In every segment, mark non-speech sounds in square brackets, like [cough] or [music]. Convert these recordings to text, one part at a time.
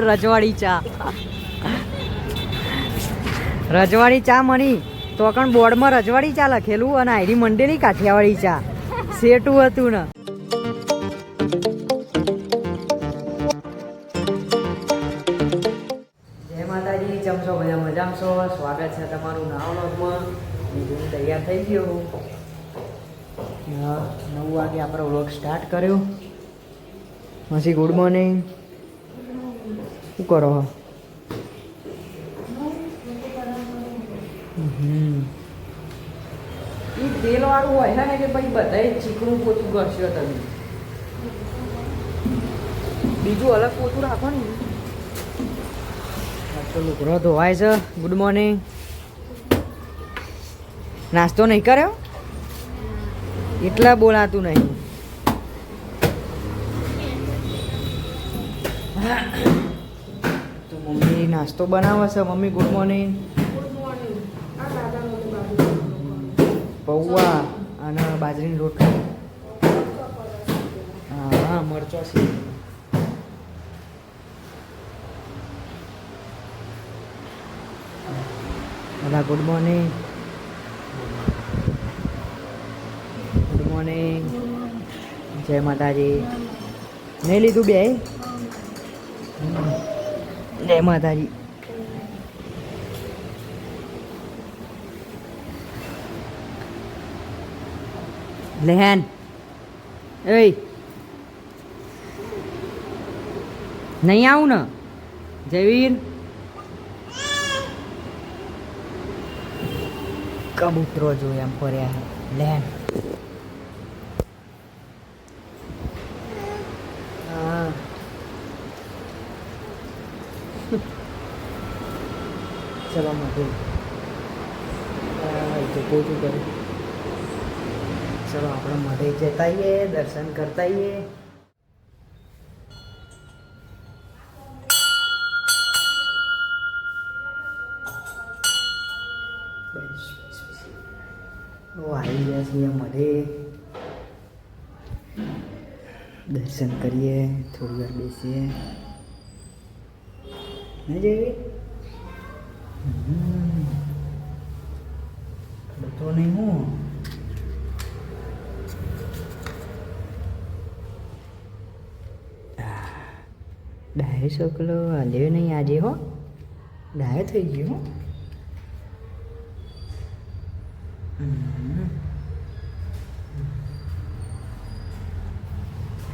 રજવાડી ચા. રજવાડી ચા મળી તો પણ બોર્ડમાં રજવાડી ચા લખેલું અને આઈડી મંડેલી કાઠિયાવાડી ચા. સેટું હતું ને. જય બધા મજામાં છો? સ્વાગત છે તમારું નાવ વ્લોગમાં. હું તૈયાર થઈ ગયો નવ વાગે આપણો વ્લોગ સ્ટાર્ટ કર્યો. પછી ગુડ મોર્નિંગ શું કરો? હો? એ તેલ વાળું હોય ને કે ભાઈ બધાય ચીકણું પોતું તમે. બીજું અલગ પોતું રાખો ને. ધોવાય છે. ગુડ મોર્નિંગ નાસ્તો નહીં કર્યો? એટલા બોલાતું નહીં. નાસ્તો બનાવે છે? મમ્મી ગુડ મોર્નિંગ પૌવા અને બાજરીની રોટલી. હા, મરચો છે. બધા ગુડ મોર્નિંગ ગુડ મોર્નિંગ જય માતાજી. નહીં લીધું બે? જય માતાજી. લેહેન. એ નહીં આવું ને. જયવીર કબૂતરો જોયા એમ ફર્યા લેન હા ચલો મધુ તો કરે. ચલો, આપણે મઢે જતા આવીએ દર્શન કરતા આવીએ આવી ગયા છીએ મઢે દર્શન કરીએ, થોડી વાર બેસીએ. નહીં જઈએ હમ. બધો નહીં હું ડાયો છોકલો હાલ્યો નહીં આજે હો ડાયો થઈ ગયો હો હમ.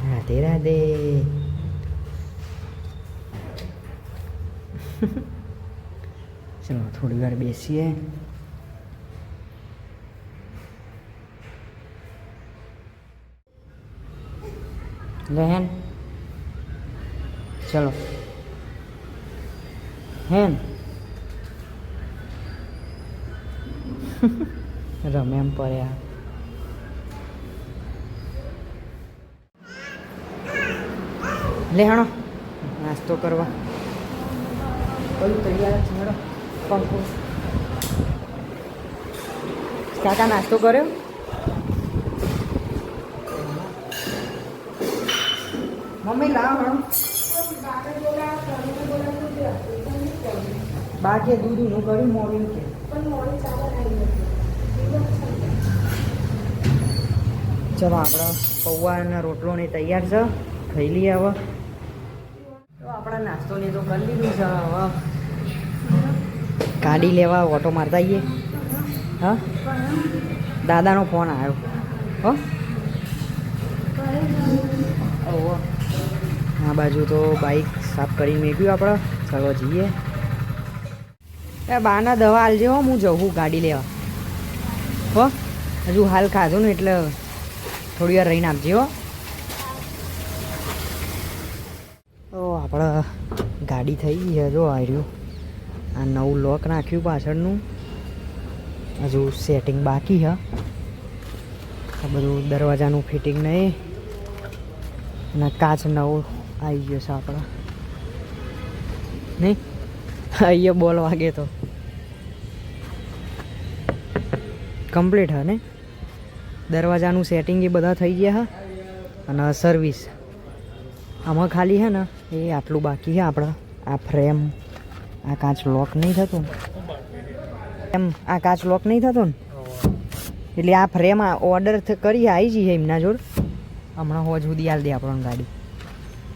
રાધે રાધે ચલો થોડી વાર બેસીએ લેહેન ચલો. હેમ. [laughs] રમે એમ પડ્યા લે હણો, નાસ્તો કરવા. બધું તૈયાર છે હેડો પંખો કાકા નાસ્તો કર્યો? મમ્મી લાવ, હણો. બાકી દૂધનું કર્યું મોડું કે ચલો આપણે પૌવાના રોટલો ને તૈયાર છે. ખાઈ લઈએ હવે. તો આપણા નાસ્તો ને તો કરી લીધું છે હવે. ગાડી લેવા, ઓટો મારતા આવીએ. હા? દાદાનો ફોન આવ્યો. હો? આ બાજુ તો બાઈક સાફ કરીને મેક્યું આપણે. ચાલો જઈએ. એ બાના દવા હાલજે હો, હું જઉં ગાડી લેવા. હો, હજુ હાલ ખાધું ને એટલે થોડી વાર રહીને આપજે હો. તો આપણે ગાડી થઈ ગઈ છે, જો આવ્યું આ નવું લોક નાખ્યું પાછળનું. હજુ સેટિંગ બાકી છે. આ બધું દરવાજાનું ફિટિંગ નહીં. અને કાચ નવું આવી ગયો છે આપણા નહીં અહીંયા બોલ વાગે તો કમ્પ્લીટ હા ને દરવાજાનું સેટિંગ એ બધા થઈ ગયા, હા? અને સર્વિસ આમાં ખાલી છે ને? એ આટલું બાકી છે આપણા. આ ફ્રેમ આ કાચ લોક નહીં થતું. એમ, આ કાચ લોક નહીં થતો ને? એટલે આ ફ્રેમ ઓર્ડર કરી આવી જઈએ એમના જોડ. હમણાં હોજ સુધી આલ દે આપણને ગાડી.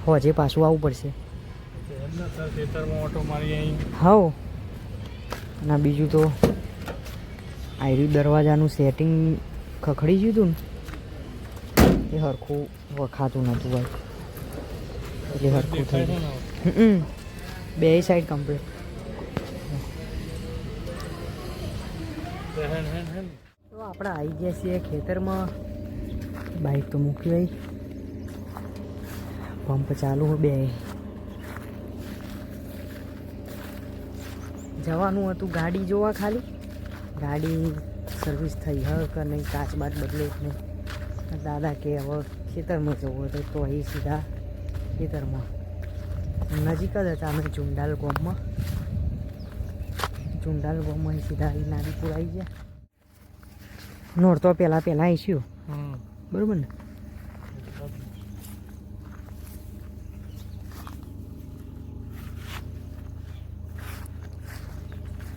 હોજે પાછું આવવું પડશે. મારી અને બીજું તો આયરી દરવાજાનું સેટિંગ ખખડી ગયું હતું ને, એ હરખું વખાતું નહોતું ભાઈ. એટલે હરખું થઈ ગયું. બે સાઈડ કમ્પ્લીટ તો આપણે આવી ગયા છીએ ખેતરમાં. બાઈક તો મૂકી હોય પંપ ચાલુ બે. જવાનું હતું ગાડી જોવા ખાલી. ગાડી સર્વિસ થઈ હ કે નહીં કાચ બાદ બદલે ને નહીં. દાદા કે હવે ખેતરમાં જવું હતું તો અહીં સીધા ખેતરમાં. નજીક જ હતા અમે ચુંડાલ ગોમમાં. ચુંડાલ ગોમમાં અહીં સીધા અહીં નાદીપુર આવી ગયા. નોરતો પહેલાં પહેલાં આવીશું બરાબર ને?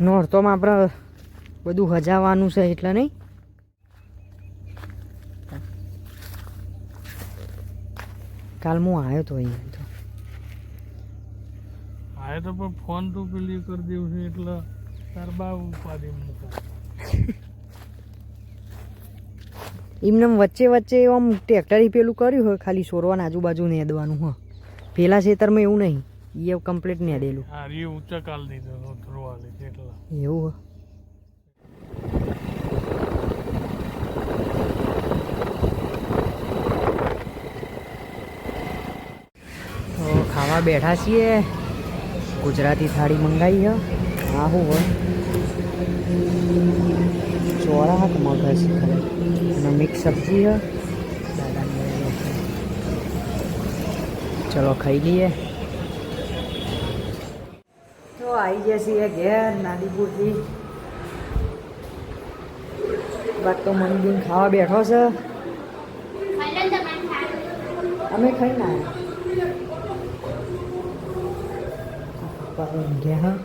નોરતોમાં આપણે બધું હજાવાનું છે એટલે નહીં. કાલ હું આવ્યો તો અહીંયા તો. આવ્યો તો પણ ફોન તો પેલી કરી દેવું છે એટલે તાર બા ઉપાડી મૂકો. એમને વચ્ચે વચ્ચે આમ ટ્રેક્ટરી પેલું કર્યું હોય ખાલી સોરવાના આજુબાજુ નેદવાનું હ. પેલા ખેતરમાં એવું નહીં. એ કમ્પ્લીટ નેદેલું હા રી ઊંચા કાલ દીધો ધ્રુવાલી એટલે. એવું તો ખાવા બેઠા છીએ. ગુજરાતી થાળી મંગાવી છે હા હું હોય કે મગજ ખરે અને મિક્સ સબ્જી છે. ચલો ખાઈ લઈએ. આવી ગયા છીએ ઘેર નાદીપુરથી બાદ તો મંદિર ખાવા બેઠો છે અમે ખાઈ ના પપ્પા ઊંઘ્યા હા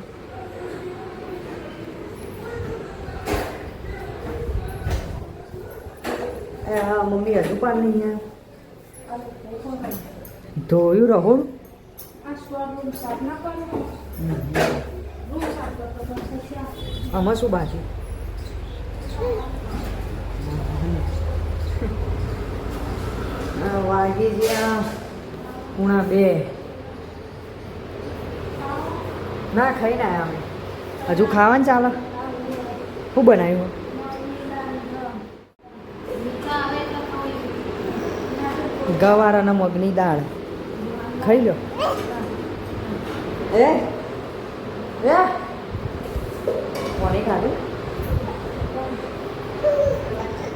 એ હા મમ્મી હજુ પણ નહીં અહીંયા ધોયું રહું આમાં શું બાજુ વાગી ગયા પૂણા બે. ના, ખાઈ ના અમે. હજુ ખાવાનું ચાલે. શું બનાવ્યું? ગવારાના મગની દાળ. ખાઈ લો. એ કોને ખાધું?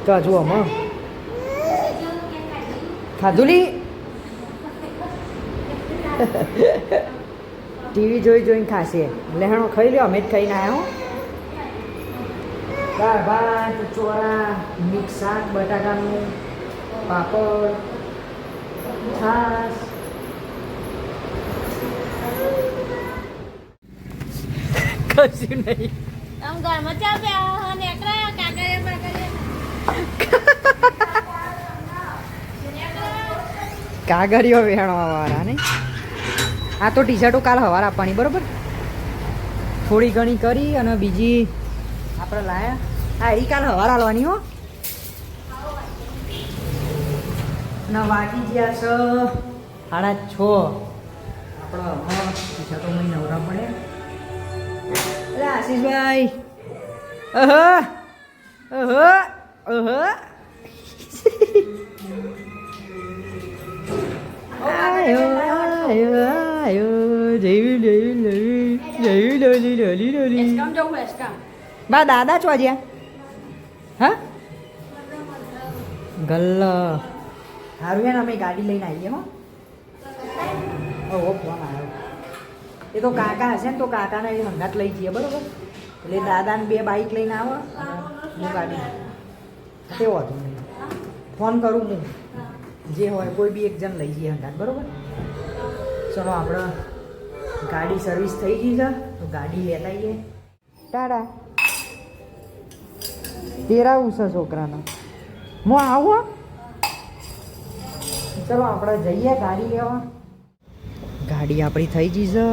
હજુ આમાં. ખાધું લી [laughs] ટીવી જોઈ જોઈને ખાશે. લહેણો ખાઈ લ્યો અમે જ ખાઈને આવ્યા દાળ ભાત ચોળા મિક્સ શાક બટાકાનું પાપડ છાસ કશું નહીં. આમ અને કાગળિયો વેણવા વાળા ને આ તો ટી શર્ટો કાલ હવાર આપવાની બરોબર? થોડી ઘણી કરી અને બીજી આપણે લાયા. હા એ કાલ હવાર આલવાની હો. ના વાગી ગયા છે સાડા છ. આપણે હમણાં ટી શર્ટો મહી નવરા પડે આશીષભાઈ અહ અહ અહ આયો આયો આયો જેવી લેવી લેવી જેવી લોલી લોલી લોલી બા દાદા છો જ્યાં હા ગલ્લ હારું અમે ગાડી લઈને આવીએ હો ઓ ફોન એ તો કાકા હશે ને તો કાકાને એ હંગાત લઈ જઈએ બરોબર? એટલે દાદાને બે બાઈક લઈને આવો. હું ગાડી તે વાંધો નહીં ફોન કરું હું. જે હોય કોઈ બી એક જણ લઈ જઈએ હંગાત બરોબર? ચલો આપણે ગાડી સર્વિસ થઈ ગઈ છે તો ગાડી લેતા આવીએ ટાટા તેરાવું છે છોકરાનો. હું આવું ચલો આપણે જઈએ ગાડી લેવા. ગાડી આપણી થઈ ગઈ છે.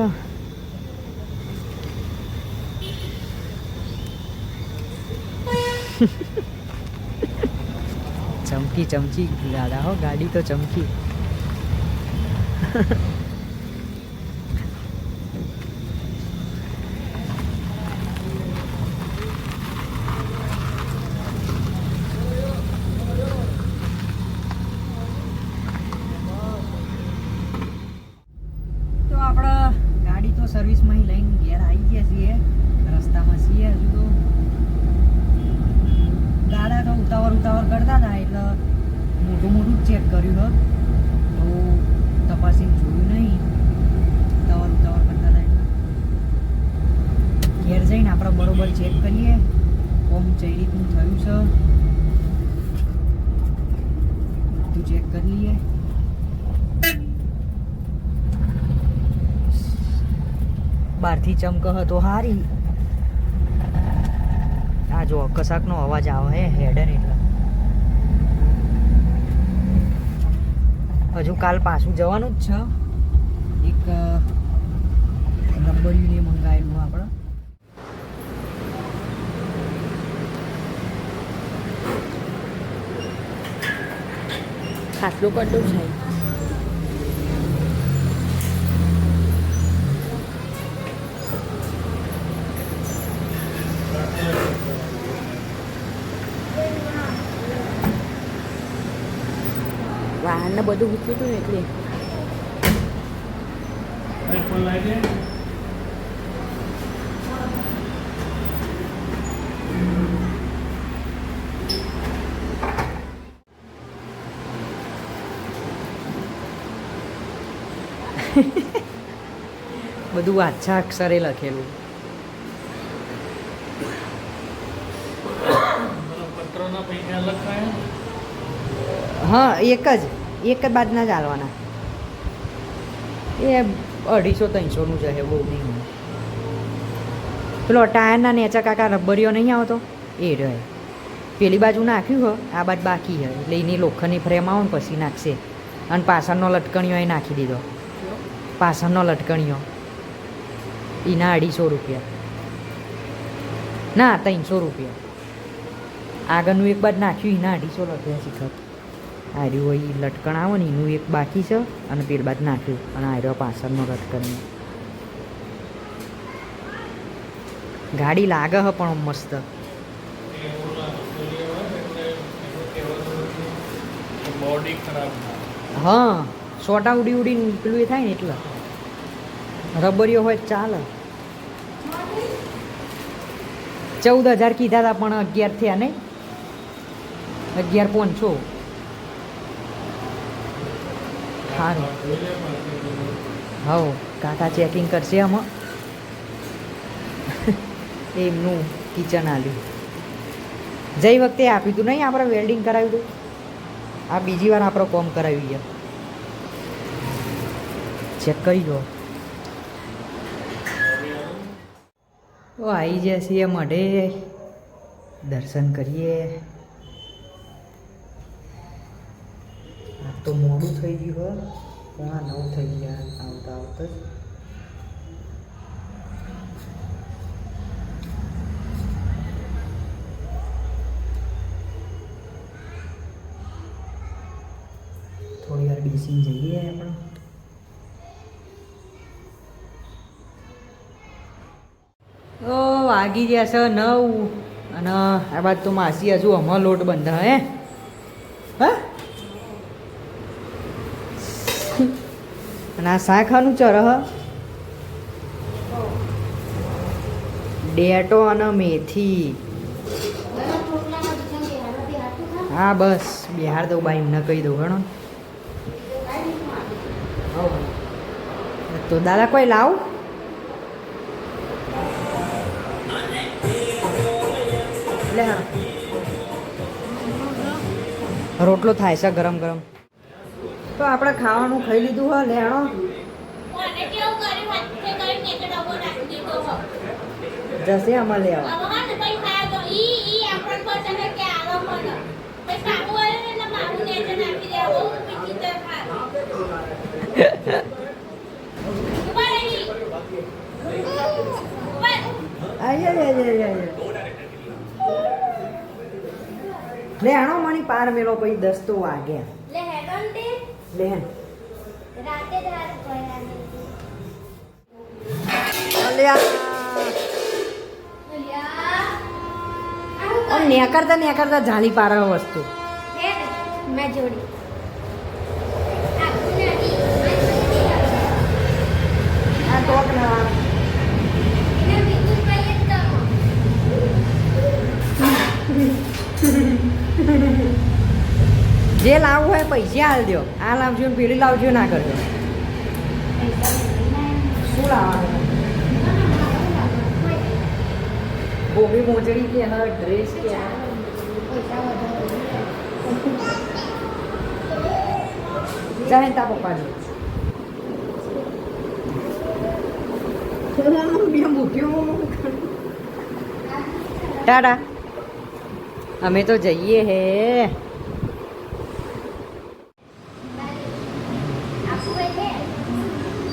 ચમકી ચમકી. દાદા હો ગાડી તો ચમકી તો આપણે ગાડી તો સર્વિસમાં અહીં લઈને ઘેર આવી ગયા છીએ રસ્તામાં છીએ હજુ તો દાદા તો ઉતાવળ ઉતાવળ કરતા હતા એટલે મોટું મોટું જ ચેક કર્યું હ તો તપાસીને જોયું નહીં ઉતાવળ ઉતાવળ કરતા હતા એટલે ઘેર જઈને આપણે બરોબર ચેક કરીએ કોમ કઈ રીતનું થયું છે બધું ચેક કરી લઈએ બહારથી ચમક હતો હારી આ જો કશાકનો અવાજ આવે હે હેડન એટલે હજુ કાલ પાછું જવાનું જ છે એક નંબરને મંગાવેલું આપણે ખાટલું કટલું થાય વાહન ને બધું મૂક્યું હતું ને એટલે. બધું આછા અક્ષરે લખેલું. હા એક જ એક જ બાદના જ હાલવાના એ અઢીસો ત્રણસોનું છે બહુ નહીં પેલો ટાયરના નેચા કાકા રબરીઓ નહીં આવતો? એ રહે. પેલી બાજુ નાખ્યું હો આ બાજુ બાકી છે એટલે એની લોખંડની ફ્રેમ આવો ને પછી નાખશે. અને પાછળનો લટકણીઓ એ નાખી દીધો. પાછળનો લટકણીઓ. એના અઢીસો રૂપિયા. ના ત્રણસો રૂપિયા. આગળનું એક બાદ નાખ્યું એના અઢીસો લખ્યા શીખર આર્યું હોય ઈ લટકણ આવે ને એનું એક બાકી છે અને પેલ બાદ નાખ્યું અને આર્યો પાછળનો લટકણ ગાડી લાગે હ પણ મસ્ત. હા સોટા ઉડી ઉડીને પેલું એ થાય ને એટલે. રબરીઓ હોય ચાલે. ચૌદ હજાર કીધા હતા પણ અગિયાર થયા નહીં? અગિયાર પાંચસો સારું હવ કાકા ચેકિંગ કરશે આમાં. એમનું કિચન આલ્યું. જઈ વખતે આપ્યું હતું નહીં આપણે વેલ્ડિંગ કરાવ્યું હતું આ બીજી વાર આપણો કોમ કરાવી ગયા ચેક કરી લો. તો આવી ગયા છીએ મઢે દર્શન કરીએ. તો મોડું થઈ ગયું હો. પોણા નવ થઈ ગયા આવતા આવતા જ. થોડી વાર બેસીને જઈએ આપણે. વાગી ગયા છે નવ અને આ બાદ તો માસી હજુ હમણાં લોટ બંધા હે? હા? અને આ શાખાનું ચરહ ડેટો અને મેથી. હા, બસ. બિહાર દઉં બાઈ એમને કહી દઉં ઘણો તો દાદા કોઈ લાવ? લે રોટલો થાય છે ગરમ ગરમ. તો આપણે ખાવાનું ખાઈ લીધું હા લેણો જશે આમાં લેવા હવે હા ને પછી થાય તો ઈ ઈ આપણને બતાવે કે આવો મને પછી કાબુ આવે ને એટલે મારું નેચે નાખી દેવો વિચિત્ર થાય ઊભા રહી ઊભા આય આય આય આય આય. લે આણો મની પાર મેલો પછી દસ્તો વાગ્યા લે હેડન દે લે રાતે જ રાત પડ્યા અલ્યા. આમ નેકરતા નેકરતા જાલી પાર વસ્તુ. મેં જોડી. આ ટોક ના. જે લાવવું હોય પૈસા હાલ દો. આ લાવજો ને પેલી લાવજો ના કરજો. શું લાવવાનું? ગોબી મોજડી કે એના ડ્રેસ કે ચાહે તા પપ્પાજી બે ટાટા અમે તો જઈએ હે.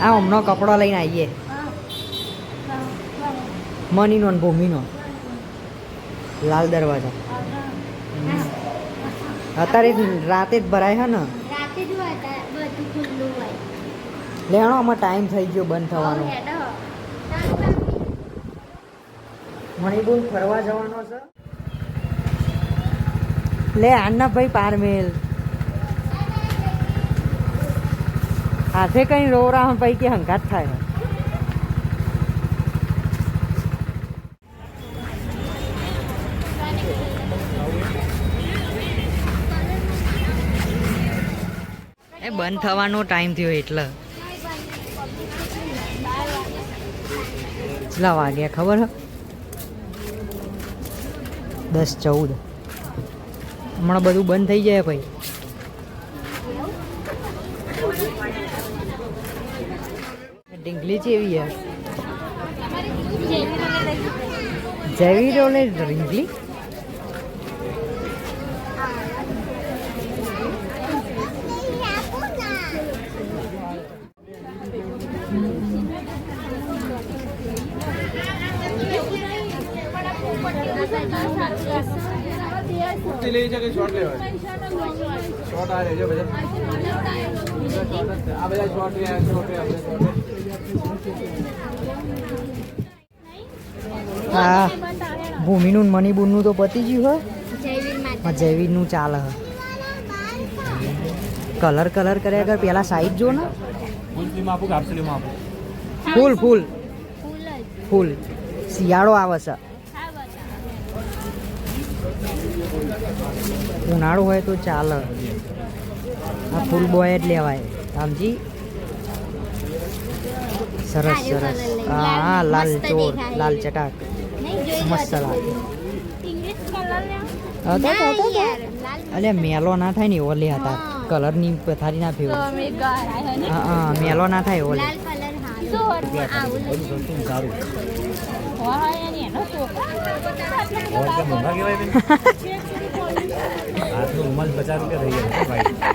આ હમણો કપડો લઈને આવીએ. મનીનો અને ભૂમિનો. લાલ દરવાજા. અત્યારે રાતે જ ભરાય હે ને. લેણો આમાં ટાઈમ થઈ ગયો બંધ થવાનો. મણિબુલ ફરવા જવાનો છે? લે આના ભાઈ પારમેલ. હાથે કઈ રોરા ભાઈ કે હંગાત થાય. એ બંધ થવાનો ટાઈમ થયો એટલે. કેટલા વાગ્યા, ખબર હ? દસ ચૌદ. હમણાં બધું બંધ થઈ જાય ભાઈ ઢીંગલી ચેવી યાર જેવી રોલે ઢીંગલી कुर्ती ले जाके शॉर्ट ले शॉर्ट आ रहे जो भैया आ भैया शॉर्ट ले आए शॉर्ट ले આ ભૂમિનું મણિપુરનું તો પતી ગયું હોય જૈવિકનું ચાલ હ. કલર કલર કર્યા અગર પેલા સાઈઝ જો ને. ફૂલ ફૂલ. ફૂલ. શિયાળો આવે છે. ઉનાળો હોય તો ચાલ. આ ફૂલ બોય જ લેવાય. સમજી સરસ સરસ. હા લાલ હા લાલ મસ્ત ચોર લાલ ચટાક. મસ્ત લાગે. ઇંગ્લિશ કલર લે? હા, તો, તો, તો, તો. યાર લાલ અલ્યા મેલો ના થાય ને ઓલી હતા. કલરની પથારી ના ફેવો અમે હા હા મેલો ના થાય ઓલી આજનો [laughs] રૂમાલ પચાસ રૂપિયા થઈ ગયા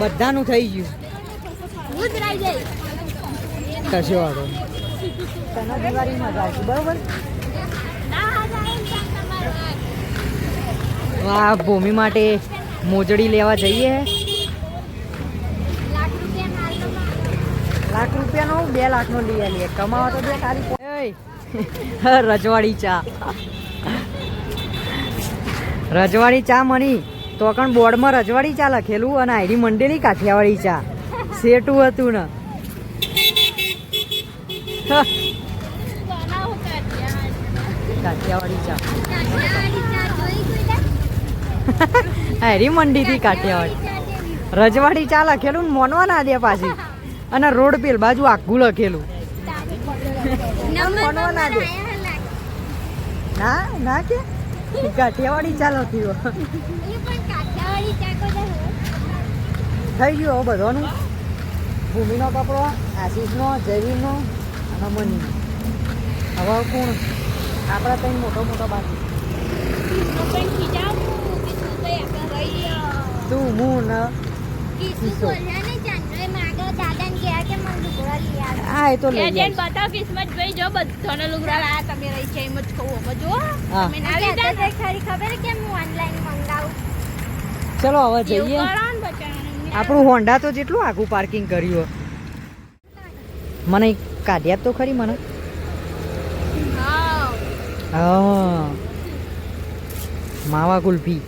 બધાનું થઈ ગયું. કશો વાંધો તને બરોબર? આ ભૂમિ માટે મોજડી લેવા જઈએ લાખ રૂપિયાનો બે લાખનો લઈ આવીએ. કમાવા તો બે સારી રજવાડી ચા. રજવાડી ચા મની તો કણ બોર્ડમાં રજવાડી ચા લખેલું અને આઈડી મંડેલી કાઠિયાવાડી ચા. સેટું હતું ને. કાઠિયાવાડી ચા. [laughs] હેરી મંડી થી કાઠિયાવાડી. રજવાડી ચા લખેલું ને મોનવા ના દે પાછી. અને રોડ પેલ બાજુ આખું લખેલું. મોનવા ના દે. ના ના કે? કાઠિયાવાડી ચા લખ્યું એ પણ કાઠિયાવાડી ચા કોઈ હોય? થઈ ગયું હવે બધાનું. ભૂમિનો કપડો આશીષનો જયવીરનો અને મનીનો. હવે કોણ? આપણા ત્રણ મોટો મોટો બાકી. તો હું ને હા એ તો લઈ એજન્ટ બતાવ કિસ્મત ભાઈ જો બધાને લુગડા લાયા. તમે રહી છે એમ જ કહું હવે જો તમે ના. લીધા ખરી ખબર કે હું ઓનલાઈન મંગાવું? ચલો હવે જઈએ. આપણું હોન્ડા તો જેટલું આખું પાર્કિંગ કર્યું મને કાઢ્યા તો ખરી મને. હા. માવા કુલ્ફી.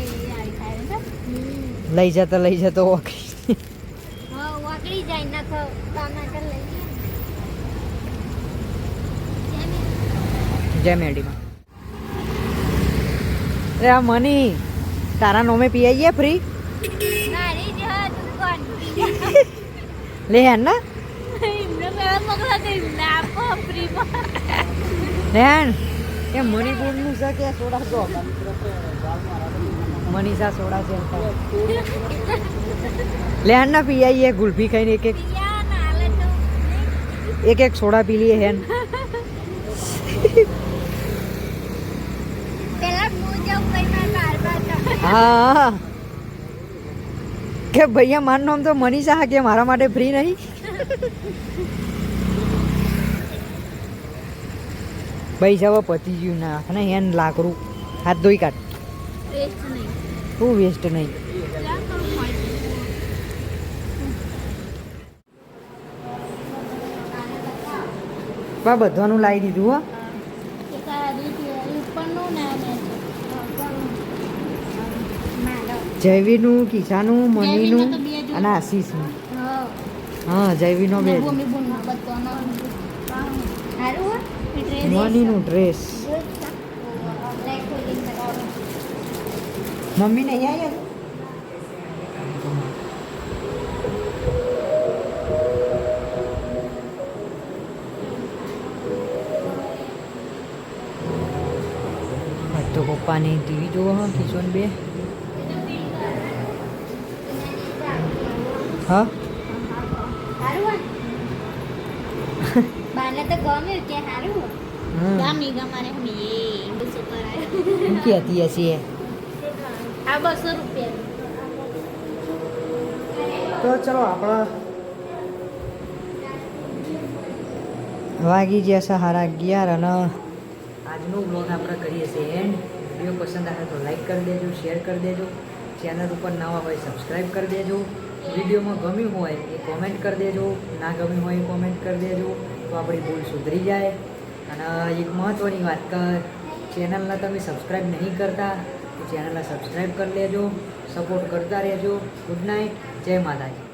એ લઈ જતા લઈ જતો ઓકરી હા જાય ના તો ટમાટર લઈ જય મેડીમાં અરે આ મની. તારા નોમે પીઆઈએ ફ્રી મારી જ દુકાન લે હેન ના. હેન. એ મણિપુરનું છે કે સોડા તો મનીષા સોડા છે લે હેન ના પીઆઈએ ગુલ્ફી ખાઈને એક એક એક એક સોડા પી લઈએ હેન પેલા હું જાઉં કઈ મારા બાર બાર તમે હા. કે ભૈયા મારું નામ તો મનીષા હા કે મારા માટે ફ્રી નહીં? ભાઈ જવા પતી ગયું ના અને હેન લાકડું હાથ ધોઈ કાઢ. વેસ્ટ શું વેસ્ટ નહીં? બા બધાનું લાવી દીધું હો કે તારા દીદી ઉપરનું ને મેં જયવીરનું કિસાનું મનીનું અને આશીષનું. હા. જૈવીનો બે મનીનું ડ્રેસ મમ્મી નહીં આજ તો પપ્પાની ટીવી જોવો કિશોન બે. હા સારું હો બાને તો ગમ્યું કે સારું હો હમ. ગામી ગમારે હમી એ બસો કરાય એમ કહેતી હશે એ. આ બસો રૂપિયા તો ચલો આપણા વાગી ગયા છે સાડા અગિયાર અને આજનો બ્લોગ આપણે કરીએ છીએ એન્ડ વીડિયો પસંદ આવે તો લાઈક કરી દેજો શેર કરી દેજો ચેનલ ઉપર નવા હોય સબસ્ક્રાઈબ કરી દેજો વિડીયોમાં ગમ્યું હોય એ કોમેન્ટ કરી દેજો. ના ગમ્યું હોય એ કોમેન્ટ કરી દેજો. તો આપણી ભૂલ સુધરી જાય. અને એક મહત્ત્વની વાત કે ચેનલને તમે સબસ્ક્રાઈબ નહીં કરતા, તો ચેનલને સબસ્ક્રાઈબ કરી લેજો. સપોર્ટ કરતા રહેજો. ગુડ નાઇટ જય માતાજી.